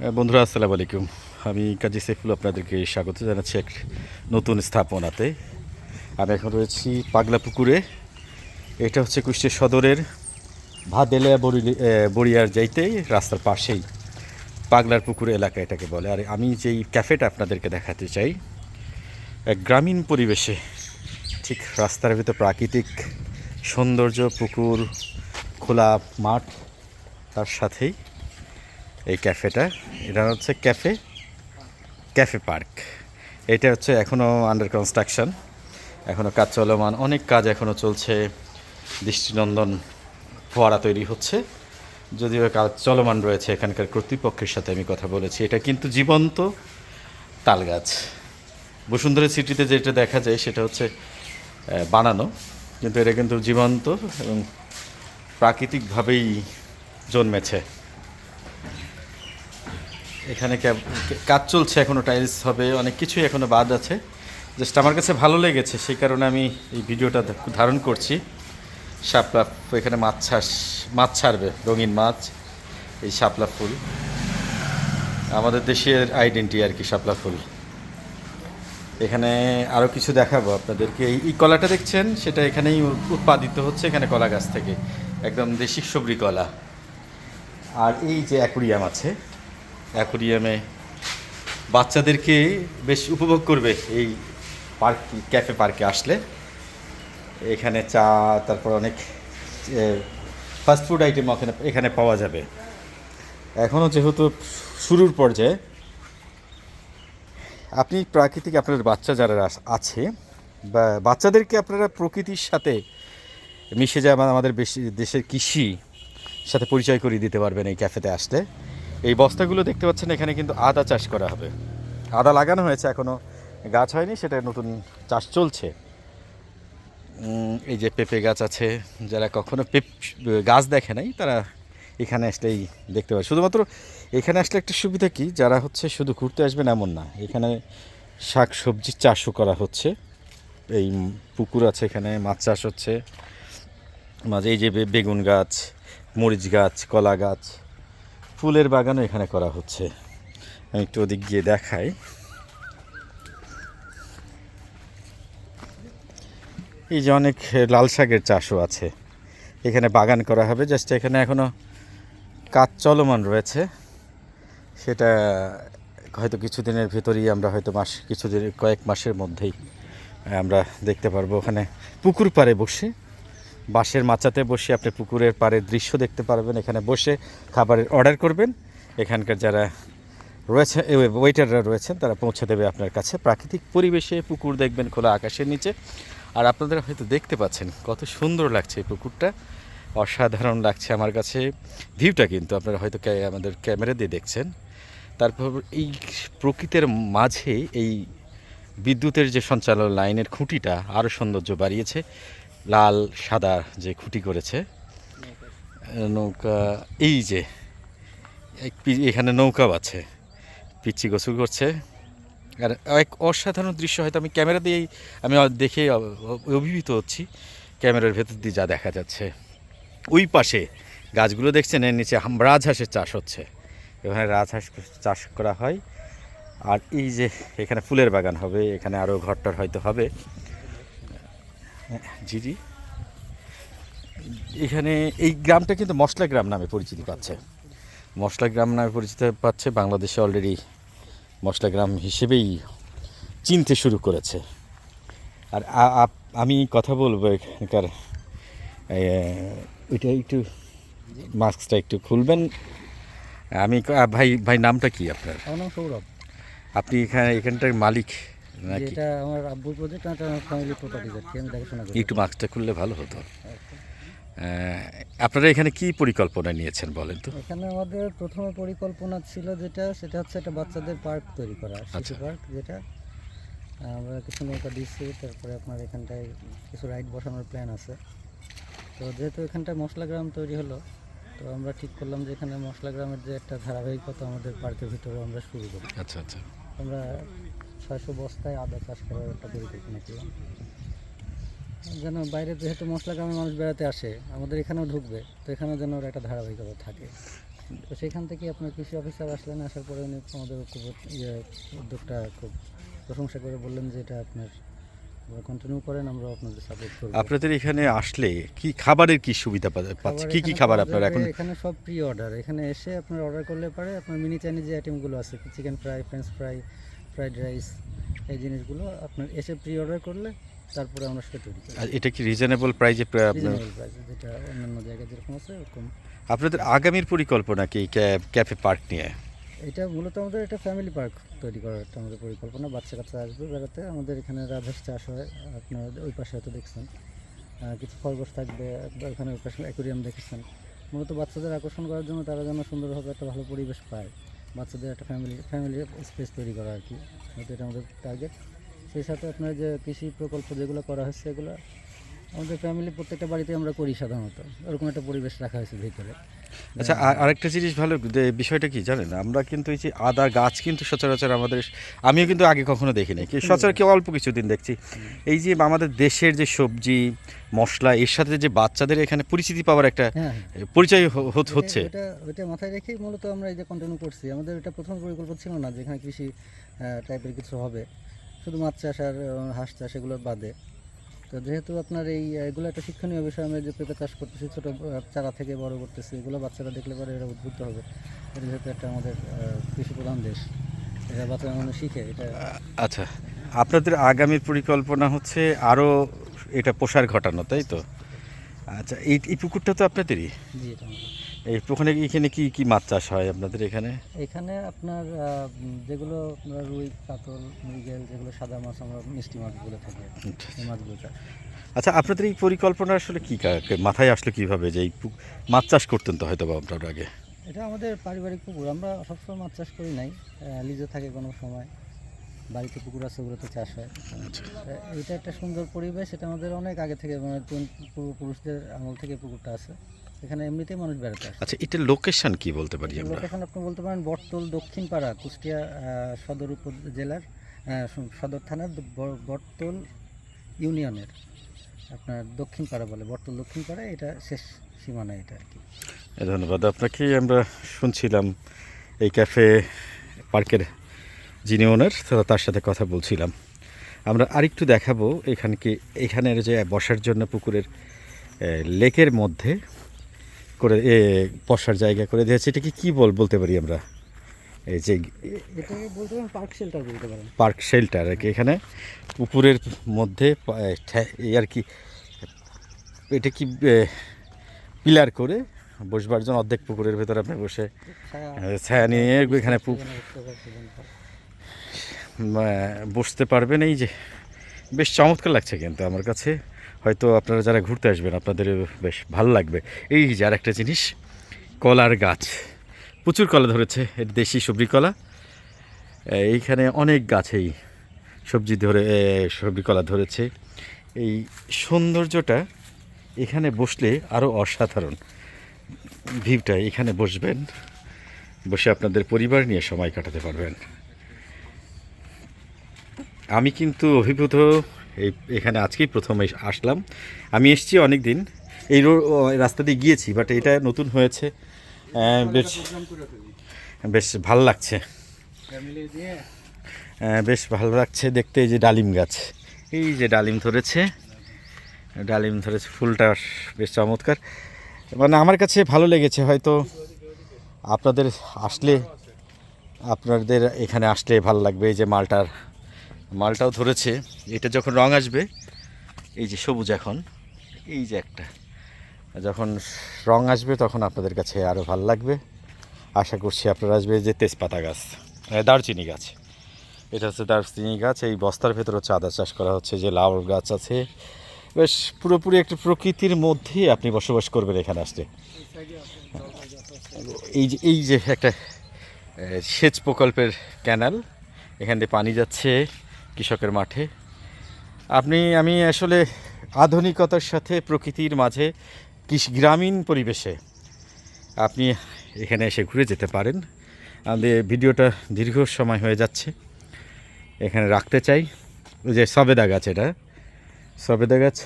বন্ধুরা, আসসালামু আলাইকুম। আমি কাজী সাইফুল আপনাদেরকে স্বাগত জানাচ্ছি এক নতুন স্থাপনাতে। আমি এখন রয়েছি পাগলা পুকুরে এটা হচ্ছে কুষ্টিয়া সদরের ভাদেলিয়া বড়ি বড়িয়ার যাইতেই রাস্তার পাশেই পাগলার পুকুর এলাকা এটাকে বলে। আর আমি যেই ক্যাফেটা আপনাদেরকে দেখাতে চাই, এক গ্রামীণ পরিবেশে, ঠিক রাস্তার ভিতর প্রাকৃতিক সৌন্দর্য, পুকুর, খোলা মাঠ, তার সাথেই এই ক্যাফেটা। এটা হচ্ছে ক্যাফে ক্যাফে পার্ক। এটা হচ্ছে এখনও আন্ডার কনস্ট্রাকশন এখনও কাজ চলমান। অনেক কাজ এখনও চলছে। দৃষ্টিনন্দন ফোয়ারা তৈরি হচ্ছে। যদিও কাজ চলমান রয়েছে এখানকার কর্তৃপক্ষের সাথে আমি কথা বলেছি। এটা কিন্তু জীবন্ত তাল গাছ বসুন্ধরা সিটিতে যেটা দেখা যায় সেটা হচ্ছে বানানো। কিন্তু এটা কিন্তু জীবন্ত এবং প্রাকৃতিকভাবেই জন্মেছে। এখানে কাজ চলছে এখনও টাইলস হবে, অনেক কিছুই এখনও বাদ আছে। জাস্ট আমার কাছে ভালো লেগেছে, সেই কারণে আমি এই ভিডিওটা ধারণ করছি। শাপলা, এখানে মাছ ছাস মাছ ছাড়বে, রঙিন মাছ, এই শাপলা ফুল। আমাদের দেশের আইডেন্টি আর কি, শাপলা ফুল। এখানে আরও কিছু দেখাবো আপনাদেরকে। এই কলাটা দেখছেন? সেটা এখানেই উৎপাদিত হচ্ছে এখানে কলা গাছ থেকে। একদম দেশি সবরি কলা। আর এই যে অ্যাকুরিয়াম আছে অ্যাকুরিয়ামে। বাচ্চাদেরকে বেশ উপভোগ করবে এই পার্ক, ক্যাফে পার্কে আসলে। এখানে চা, তারপর অনেক ফাস্টফুড আইটেম ওখানে, এখানে পাওয়া যাবে। এখনও যেহেতু শুরুর পর্যায়ে, আপনি প্রাকৃতিক আপনার বাচ্চা যারা আছে, বা বাচ্চাদেরকে আপনারা প্রকৃতির সাথে মিশে যায় আমাদের বেশি, দেশের কৃষি সাথে পরিচয় করিয়ে দিতে পারবেন এই ক্যাফেতে আসলে। এই বস্তাগুলো দেখতে পাচ্ছেন, এখানে কিন্তু আদা চাষ করা হবে। আদা লাগানো হয়েছে এখনও গাছ হয়নি, সেটা নতুন চাষ চলছে। এই যে পেঁপে গাছ আছে, যারা কখনো পেপ, গাছ দেখে নাই, তারা এখানে আসলেই দেখতে পারে শুধুমাত্র এখানে আসলে একটা সুবিধা কি, যারা হচ্ছে শুধু ঘুরতে আসবেন এমন না, এখানে শাক সবজির চাষও করা হচ্ছে। এই পুকুর আছে এখানে, মাছ চাষ হচ্ছে। মাঝে এই যে বেগুন গাছ, মরিচ গাছ, কলা গাছ। ফুলের বাগানও এখানে করা হচ্ছে। আমি একটু ওদিক গিয়ে দেখাই। এই যে অনেক লাল শাকের চাষও আছে। এখানে বাগান করা হবে, জাস্ট এখানে এখনও কাজ চলমান রয়েছে। সেটা হয়তো কিছুদিনের ভেতরেই আমরা হয়তো মাস কিছুদিন কয়েক মাসের মধ্যেই আমরা দেখতে পারব। ওখানে পুকুর পাড়ে বসে বাঁশের মাচাতে বসে আপনি পুকুরের পাড়ের দৃশ্য দেখতে পারবেন। এখানে বসে খাবারের অর্ডার করবেন। এখানকার যারা রয়েছে ওয়েটাররা রয়েছেন, তারা পৌঁছে দেবে আপনার কাছে। প্রাকৃতিক পরিবেশে পুকুর দেখবেন খোলা আকাশের নিচে। আর আপনাদের হয়তো দেখতে পাচ্ছেন কত সুন্দর লাগছে এই পুকুরটা। অসাধারণ লাগছে আমার কাছে। ভিউটা কিন্তু আপনারা হয়তো আমাদের ক্যামেরা দিয়ে দেখছেন। তারপর এই প্রকৃতির মাঝে এই বিদ্যুতের যে সঞ্চালন লাইনের খুঁটিটা আরও সৌন্দর্য বাড়িয়েছে। লাল, সাদা যে খুঁটি করেছে, নৌকা, এই যে এখানে নৌকাও আছে পিচ্ছি গোসল করছে। আর এক অসাধারণ দৃশ্য, হয়তো আমি ক্যামেরা দিয়েই, আমি দেখে অভিভূত হচ্ছি, ক্যামেরার ভেতর দিয়ে যা দেখা যাচ্ছে। ওই পাশে গাছগুলো দেখছেন, এর নিচে রাজহাঁসের চাষ হচ্ছে। এখানে রাজহাঁস চাষ করা হয়। আর এই যে, এখানে ফুলের বাগান হবে, এখানে আরও ঘরটর হয়তো হবে। জি জি। এখানে এই গ্রামটা কিন্তু মশলা গ্রাম নামে পরিচিতি পাচ্ছে। মশলা গ্রাম নামে পরিচিতি পাচ্ছে বাংলাদেশে অলরেডি মশলা গ্রাম হিসেবেই চিনতে শুরু করেছে। আর আমি কথা বলব এখানকার ওইটা একটু মাস্কটা একটু খুলবেন। আমি ভাই ভাই নামটা কি আপনার? আমার নাম সৌরভ। আপনি এখানে এখানটার মালিক। নাকি? যেটা আমার আব্বুর প্রজেক্ট এটা আমার ফ্যামিলি প্রপার্টিজ আর আমি দেখাশোনা করি। একটু মাস্কটা খুললে ভালো হতো। আপনারা এখানে কি পরিকল্পনা নিয়েছেন বলেন তো? এখানে আমাদের প্রথমে পরিকল্পনা ছিল যেটা সেটা হচ্ছে একটা বাচ্চাদের পার্ক তৈরি করা শিশু আচ্ছা। পার্ক যেটা। আমরা কিছু নৌকা দিচ্ছি তারপরে আপনার এখানটায় কিছু রাইড বসানোর প্ল্যান আছে। তো যেহেতু এখানটায় মশলা গ্রাম তৈরি হলো তো আমরা ঠিক করলাম যে এখানে মশলা গ্রামের যে একটা ধারাবাহিকতা আমাদের পার্কের ভিতরে আমরা শুরু করি আচ্ছা আচ্ছা। আমরা ছয়শো বস্তায় আদা চাষ করার একটা পরিকল্পনা করলাম যেন বাইরে যেহেতু মশলা গ্রামে মানুষ বেড়াতে আসে আমাদের এখানেও ঢুকবে তো এখানেও যেন ওর একটা ধারাবাহিকতা থাকে। তো সেখান থেকে আপনার কৃষি অফিসার আসলেন আসার পরে উনি আমাদের খুব ইয়ে উদ্যোগটা খুব প্রশংসা করে বললেন যে এটা আপনার কন্টিনিউ করেন আমরা আপনাদের সাপোর্ট করব। আপনাদের এখানে আসলে কি খাবারের কি সুবিধা পাচ্ছে? কি কি খাবার আপনারা এখন এখানে সব প্রি অর্ডার এখানে এসে আপনার অর্ডার করলে পারে আপনার মিনি চাইনিজ যে আইটেমগুলো আছে chicken fry French fry fried rice এই জিনিসগুলো আপনার এসে প্রি অর্ডার করলে তারপরে আমরা সেটা তৈরি করি। আর এটা কি রিজনেবল প্রাইজে আপনার রিজনেবল প্রাইসে যেটা অন্যান্য জায়গায় যেরকম আছে ওরকম। আপনাদের আগামীর পরিকল্পনা কি ক্যাফে পার্ক নিয়ে? এটা মূলত আমাদের একটা ফ্যামিলি পার্ক তৈরি করার একটা আমাদের পরিকল্পনা। বাচ্চা কাচ্চা আসবে বেড়াতে আমাদের এখানে রাজহাঁস চাষ হয় আপনার ওই পাশে হয়তো দেখছেন। কিছু খরগোশ থাকবে ওখানে ওই পাশে অ্যাকোরিয়াম দেখেছেন। মূলত বাচ্চাদের আকর্ষণ করার জন্য তারা যেন সুন্দরভাবে একটা ভালো পরিবেশ পায়। বাচ্চাদের একটা ফ্যামিলি ফ্যামিলি স্পেস তৈরি করা আর কি। এটা আমাদের টার্গেট সেই সাথে আপনার যে কৃষি প্রকল্প যেগুলো করা হচ্ছে, এগুলো আমাদের ফ্যামিলি প্রত্যেকটা বাড়িতে আমরা করি সাধারণত। ওরকম একটা পরিবেশ রাখা হয়েছে ভিতরে। আচ্ছা আরেকটা জিনিস ভালো বিষয়টা কি জানেন? আমরা কিন্তু এই যে আদা গাছ কিন্তু সচরাচর আমাদের আমিও কিন্তু আগে কখনো দেখিনি। কি সচরাচর অল্প কিছুদিন দেখছি। এই যে আমাদের দেশের যে সবজি মশলা এর সাথে যে বাচ্চাদের এখানে পরিচিতি পাওয়ার একটা হ্যাঁ পরিচয় হ- হ- হচ্ছে। এটা ওটা মাথায় রেখেই মূলত আমরা এই যে কন্টিনিউ করছি। আমাদের এটা প্রথম পরিকল্পনা ছিল না যেখানে কৃষি টাইপের কিছু হবে। শুধু মাছ চাষ আর হাঁস চাষ এগুলো বাদে। তো যেহেতু আপনার এই এগুলো একটা শিক্ষণীয় বিষয় আমরা যে পেঁপে চাষ করতেছি ছোটো চারা থেকে বড় করতেছি এগুলো বাচ্চারা দেখলে পরে এরা উদ্বুদ্ধ হবে। এটা যেহেতু একটা আমাদের কৃষি প্রধান দেশ এটা বাচ্চারা মানুষ শিখে এটা আচ্ছা। আপনাদের আগামী পরিকল্পনা হচ্ছে আরও এটা প্রসার ঘটানো তাই তো? আচ্ছা এই এই পুকুরটা তো আপনাদেরই? জি এটা পুকুরে এখানে কি কি মাছ চাষ হয় আপনাদের এখানে? এখানে আপনার যেগুলো আপনার রুই কাতল মৃগেল যেগুলো সাদা মাছ আমরা মিষ্টি মাছ বলে থাকি এই মাছগুলো চাষ। আচ্ছা আপনাদের এই পরিকল্পনা আসলে কি মাথায় আসলো কীভাবে যে এই মাছ চাষ করতেন তো হয়তো বা আপনারা আগে? এটা আমাদের পারিবারিক পুকুর আমরা সবসময় মাছ চাষ করি নাই লিজে থাকে কোনো সময় বাড়িতে পুকুর আছে ওগুলোতে চাষ হয়। আচ্ছা। এটা একটা সুন্দর পরিবেশ এটা আমাদের অনেক আগে থেকে মানে পূর্বপুরুষদের আমল থেকে পুকুরটা আছে। এখানে এমনিতেই মানুষ বেড়াতে আসে। আচ্ছা এটার লোকেশন কি বলতে পারি আমরা? লোকেশন আপনি বলতে পারেন বটতল দক্ষিণ পাড়া কুষ্টিয়া সদর উপজেলার সদর থানার বটতল ইউনিয়নের আপনার দক্ষিণ পাড়া বলে বটতল দক্ষিণ পাড়া এটা শেষ সীমানা এটা আর কি। ধন্যবাদ। আপনাকে আমরা শুনছিলাম এই ক্যাফে পার্কের যিনি ওনার তার সাথে কথা বলছিলাম। আমরা আরেকটু দেখাবো এখানকে এখানের যে বসার জন্য পুকুরের লেকের মধ্যে করে এ, বসার জায়গা করে দিয়েছে। এটাকে কি বল বলতে পারি আমরা? এই যে পার্ক শেল্টার বলতে পারেন। পার্ক শেল্টার আর কি এখানে পুকুরের মধ্যে আর কি এটা কি পিলার করে বসবার জন্য অর্ধেক পুকুরের ভেতরে আপনি বসে ছায়া- নিয়ে এখানে বসতে পারবেন এই যে। বেশ চমৎকার লাগছে কিন্তু আমার কাছে। হয়তো আপনারা যারা ঘুরতে আসবেন আপনাদের বেশ ভালো লাগবে। এই যে আর একটা জিনিস, কলার গাছ। প্রচুর কলা ধরেছে, এর দেশি সবজি কলা। এইখানে অনেক গাছেই সবজি ধরে সবজি কলা ধরেছে। এই সৌন্দর্যটা এখানে বসলে আরও অসাধারণ। ভিউটা এখানে বসবেন, বসে আপনাদের পরিবার নিয়ে সময় কাটাতে পারবেন। আমি কিন্তু অভিভূত, এই, এখানে আজকেই প্রথম আসলাম। আমি এসেছি অনেক দিন এই রাস্তা দিয়ে গিয়েছি বাট এটা নতুন হয়েছে। বেশ বেশ ভালো লাগছে। বেশ ভালো লাগছে দেখতে, এই যে ডালিম গাছ। এই যে ডালিম ধরেছে ডালিম ধরেছে, ফুলটা বেশ চমৎকার। মানে আমার কাছে ভালো লেগেছে, হয়তো আপনাদের আসলে, আপনাদের এখানে আসলে ভালো লাগবে, এই যে মালটার মালটাও ধরেছে। এটা যখন রং আসবে এই যে সবুজ এখন এই যে একটা। যখন রং আসবে তখন আপনাদের কাছে আরও ভালো লাগবে। আশা করছি আপনারা আসবে যে তেজপাতা গাছ আহ, দারচিনি গাছ। এটা হচ্ছে দারচিনি গাছ এই বস্তার ভেতর হচ্ছে আদা চাষ করা হচ্ছে যে লাউ গাছ আছে। বেশ পুরোপুরি একটা প্রকৃতির মধ্যে আপনি বসবাস করবেন এখানে আসতে। এই যে এই যে একটা সেচ প্রকল্পের ক্যানাল এখান দিয়ে পানি যাচ্ছে। কৃষকের মাঠে। আপনি, আমি আসলে আধুনিকতার সাথে প্রকৃতির মাঝে কৃষি, গ্রামীণ পরিবেশে আপনি এখানে এসে ঘুরে যেতে পারেন। আমাদের ভিডিওটা দীর্ঘ সময় হয়ে যাচ্ছে। এখানে রাখতে চাই। ওই যে সবেদা গাছ এটা। সবেদা গাছ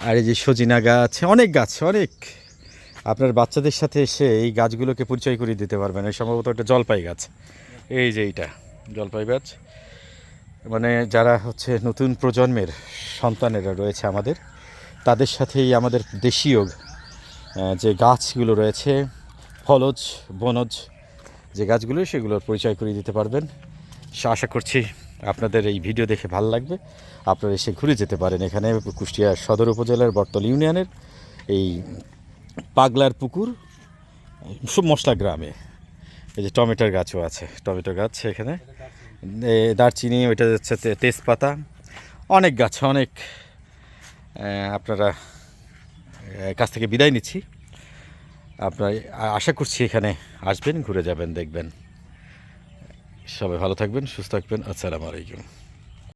আর এই যে সজিনা গাছ, অনেক গাছ, অনেক। আপনার বাচ্চাদের সাথে এসে এই গাছগুলোকে পরিচয় করিয়ে দিতে পারবেন। এই সম্ভবত একটা জলপাই গাছ। এই যে এইটা, জলপাই গাছ। মানে যারা হচ্ছে নতুন প্রজন্মের সন্তানেরা রয়েছে আমাদের, তাদের সাথেই আমাদের দেশীয় যে গাছগুলো রয়েছে, ফলজ, বনজ যে গাছগুলো, সেগুলোর পরিচয় করিয়ে দিতে পারবেন। সে আশা করছি আপনাদের এই ভিডিও দেখে ভালো লাগবে। আপনারা এসে ঘুরে যেতে পারেন এখানে কুষ্টিয়া সদর উপজেলার বর্তল ইউনিয়নের এই পাগলার পুকুর সব মশলা গ্রামে। এই যে টমেটোর গাছও আছে, টমেটো গাছ এখানে। দারচিনি ওইটা হচ্ছে তেজপাতা। অনেক গাছ, অনেক আপনারা কাছ থেকে বিদায় নিচ্ছি। আপনার আশা করছি এখানে আসবেন, ঘুরে যাবেন, দেখবেন। সবাই ভালো থাকবেন, সুস্থ থাকবেন। আসসালামু আলাইকুম।